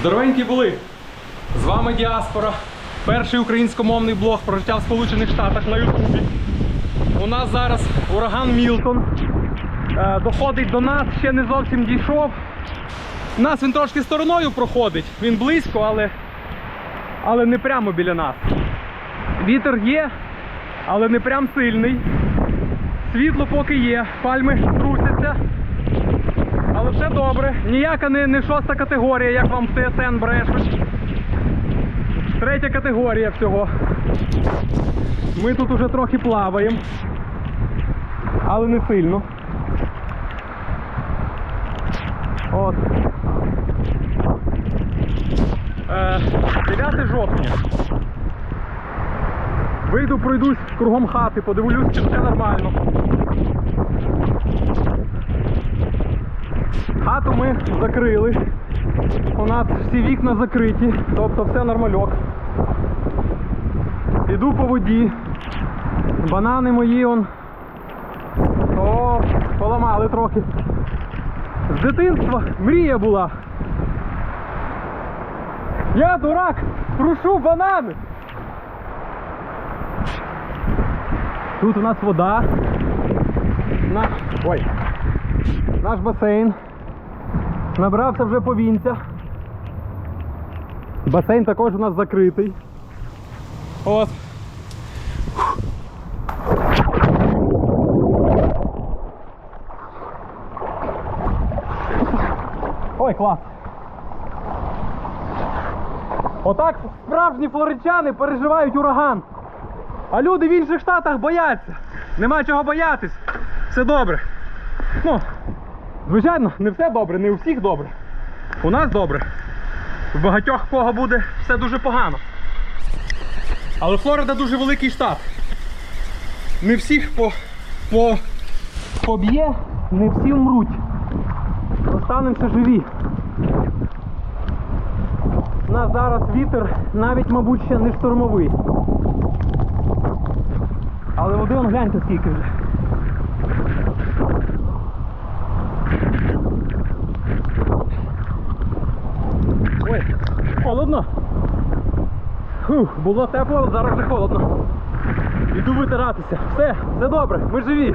Здоровенькі були! З вами Діаспора. Перший українськомовний блог про життя в Сполучених Штатах на Ютубі. У нас зараз ураган Мілтон. Е, Доходить до нас, ще не зовсім дійшов. Нас він трошки стороною проходить. Він близько, але, але не прямо біля нас. Вітер є, але не прям сильний. Світло поки є, пальми трусяться. Але все добре. Ніяка не, не шоста категорія, як вам ТСН брешуть. Третя категорія всього. Ми тут уже трохи плаваємо. Але не сильно. От. Е, 9 жовтня. Вийду, пройдусь кругом хати, подивлюсь, чи все нормально. Хату ми закрили. У нас всі вікна закриті, тобто все нормальок. Іду по воді. Банани мої он. О, поламали трохи. З дитинства мрія була. Я дурак, рушу банани. Тут у нас вода. Наш. Ой. Наш басейн. Набрався вже повінця. Басейн також у нас закритий. От. Ой, клас. Отак справжні флоричани переживають ураган. А люди в інших штатах бояться. Нема чого боятись. Все добре. Ну, звичайно, не все добре, не у всіх добре. У нас добре. В багатьох кого буде все дуже погано. Але Флорида дуже великий штат. Не всіх по, по, поб'є, не всі вмруть. Останемося живі. У нас зараз вітер навіть, мабуть, ще не штормовий. Але води он гляньте скільки вже. Ой, холодно. Фух, було тепло, зараз вже холодно. Іду витиратися. Все, все добре, ми живі.